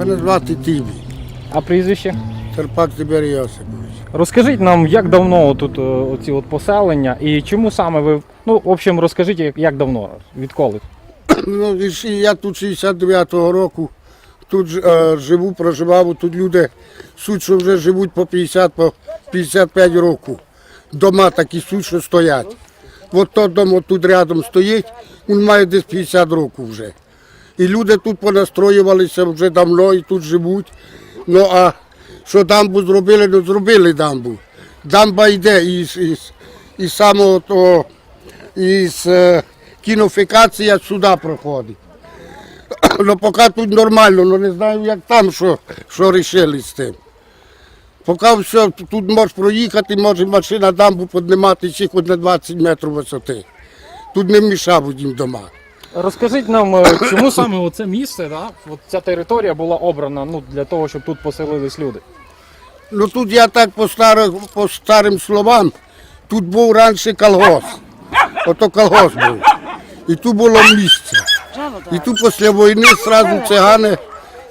Мене звати Тіві, А прізвище? Терпак Тиберій Йосипович. Розкажіть нам, як давно тут е, оці от поселення і чому саме ви. Ну, в общем, розкажіть, як, як давно, відколи? Ну, я тут 69-го року, тут е, живу, проживав, тут люди суть, що вже живуть по 50, по 55 років. Дома такі суть, що стоять. От той дом тут рядом стоїть, він має десь 50 років вже. І люди тут понастроювалися вже давно і тут живуть. Ну а що дамбу зробили, ну зробили дамбу. Дамба йде із, із, із самого того, із е, кінофікація сюди проходить. Ну поки тут нормально, ну не знаю, як там, що, що рішили з тим. Поки все, тут можеш проїхати, може машина дамбу піднімати хоч на 20 метрів висоти. Тут не мішають їм дома. Розкажіть нам, е, чому саме оце місце, да? от ця територія була обрана ну, для того, щоб тут поселились люди. Ну тут я так по старим, по старим словам, тут був раніше колгосп. Ото колгосп був. І тут було місце. І тут після війни одразу цигани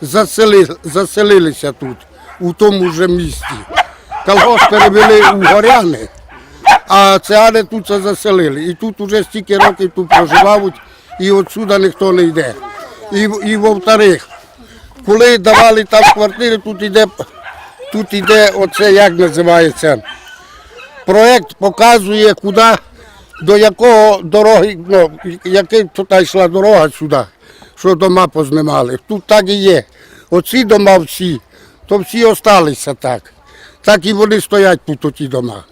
засели, заселилися тут, у тому ж місті. Колгосп перевели у горяни, а цигани тут заселили. І тут вже стільки років тут проживають, і отсюди ніхто не йде. І, і во-вторых, коли давали там квартири, тут іде Тут іде оце, як називається, проєкт показує, куди, до якого дороги, ну, яка тут йшла дорога сюди, що дома познімали. Тут так і є. Оці дома всі, то всі залишилися так. Так і вони стоять тут, ті дома.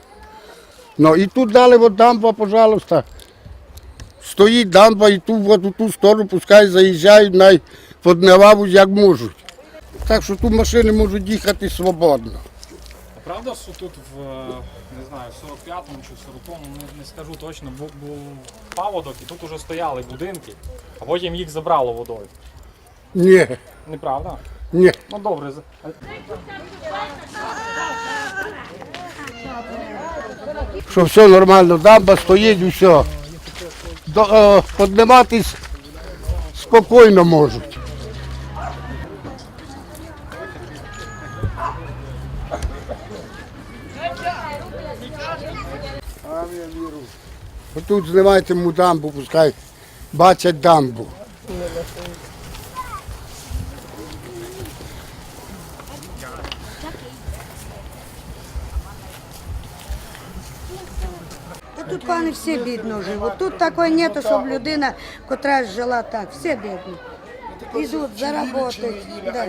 Ну і тут дали от дамба, пожалуйста. Стоїть дамба і тут, от у ту сторону, пускай заїжджають, най подневавуть, як можуть. Так що тут машини можуть їхати свободно. Правда, що тут в не знаю, 45-му чи 40-му, не, не скажу точно, був, був паводок і тут уже стояли будинки, а потім їх забрало водою. Ні, Неправда? ні. Ну добре. Що все нормально, дамба стоїть, усе. До, е, підніматись спокійно можуть. Тут знімайте дамбу, пускай бачать дамбу. Тут пане всі бідно живуть. Тут такої нету, щоб людина, котра жила так, всі бідні. Ідуть заработать. Да.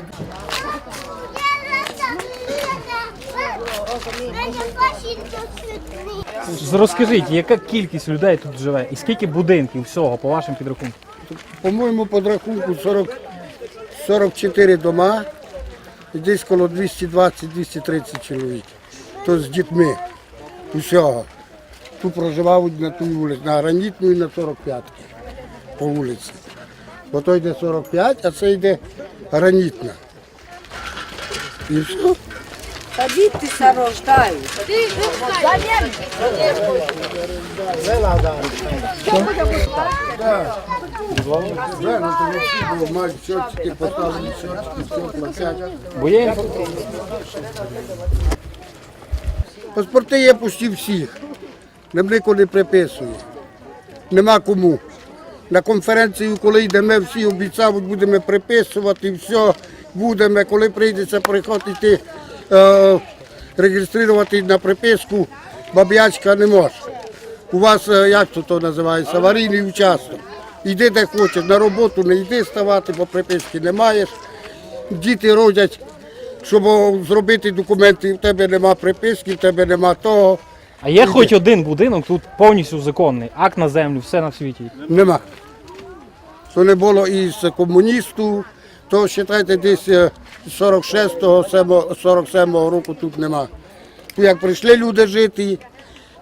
Розкажіть, яка кількість людей тут живе і скільки будинків всього по вашим підрахункам? По-моєму, під рахунку 40, 44 дома, і десь коло 220-230 чоловік. То з дітьми. Усього. Тут проживають на тій вулиці, на гранітну і на 45 по вулиці. Бо то йде 45, а це йде гранітна. І все. Та діти рождають. Вже, то всі були, мають щочки, поставили щочки, все платять. Паспорти є почти всіх. Ніхто не приписує. Нема кому. На конференцію, коли йдемо, всі обіцяють, будемо приписувати, все будемо, коли прийдеться приходити е, реєструвати на приписку, баб'ячка не може. У вас, як то, називається, аварійний участок. Йди де хочеш, на роботу не йди ставати, бо приписки не маєш. Діти родять, щоб зробити документи, в тебе нема приписки, в тебе нема того. А є хоч один будинок тут повністю законний, акт на землю, все на світі. Нема. То не було із комуністів, то вважайте, десь е, 46-го, 47-го року тут нема. Як прийшли люди жити,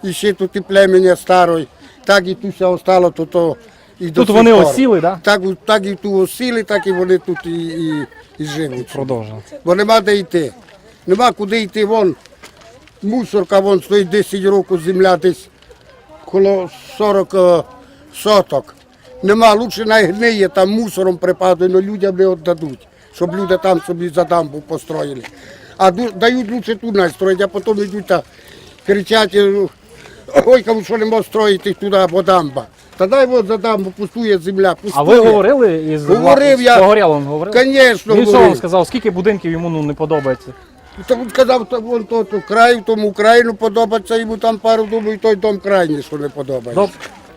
і ще тут і племення старої, так і тут все остало, то, то і до Тут сих вони пор. осіли, да? Так, так і тут осіли, так і вони тут і, і, і живуть. Продовжуємо. Бо нема де йти. Нема куди йти. Вон мусорка вон стоїть 10 років, земля десь коло 40 е, соток. Нема, лучше найгниє, там мусором припадає, але людям не віддадуть. щоб люди там собі за дамбу построїли. А дають лучше тут настроїть, а потім йдуть та кричать, е, ой, кому що не можна строїти туди або дамба. Та дай от за дамбу пустує земля, пустує. А ви говорили із Говорив я. Погорєлом говорив? Звісно, Він що вам говорив. сказав, скільки будинків йому ну, не подобається? Він сказав, то вон то, то край, тому країну подобається, йому там пару думаю, той дом крайній, що не подобається. Доб...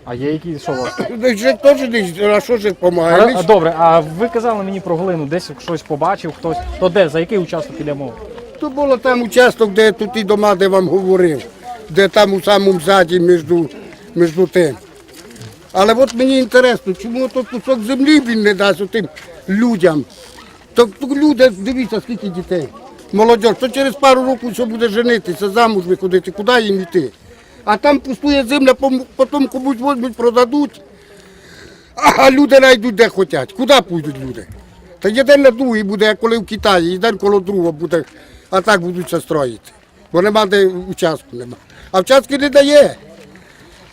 А є які, що у вас? Ну, теж не, а що ж А, допомагає? а, добре, а ви казали мені про глину, десь щось побачив, хтось. То де, за який участок іде мова? То було там участок, де тут і дома, де вам говорив, де там у самому заді між, між тим. Але от мені інтересно, чому тут кусок землі він не дасть тим людям. То, то люди, дивіться, скільки дітей. Молодь, то через пару років що буде женитися, замуж виходити, куди їм йти. А там пустує земля, потім комусь возьмуть, продадуть, а люди знайдуть де хочуть. Куди підуть люди? Та один на другий буде, як коли в Китаї, один коло другого буде, а так будуть все строїти. Бо нема де участку нема. А участки не дає.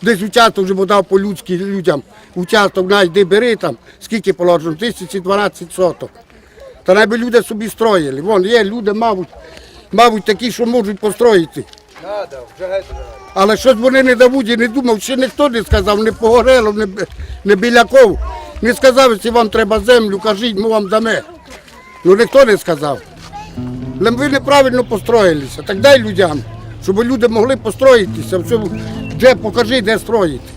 Десь участок вже подав по-людськи людям. Участок найди бери там, скільки положено, тисячі 12 соток. Та найби люди собі строїли. Вон є люди, мабуть, мабуть, такі, що можуть построїти. Але щось вони не дадуть і не думав, ще ніхто не сказав, не Погорелов, не, не Біляков. Не сказав, якщо вам треба землю, кажіть, ми вам дамо. Ну ніхто не сказав. Але ви неправильно построїлися. Так дай людям, щоб люди могли построїтися. Все, де покажи, де строїти.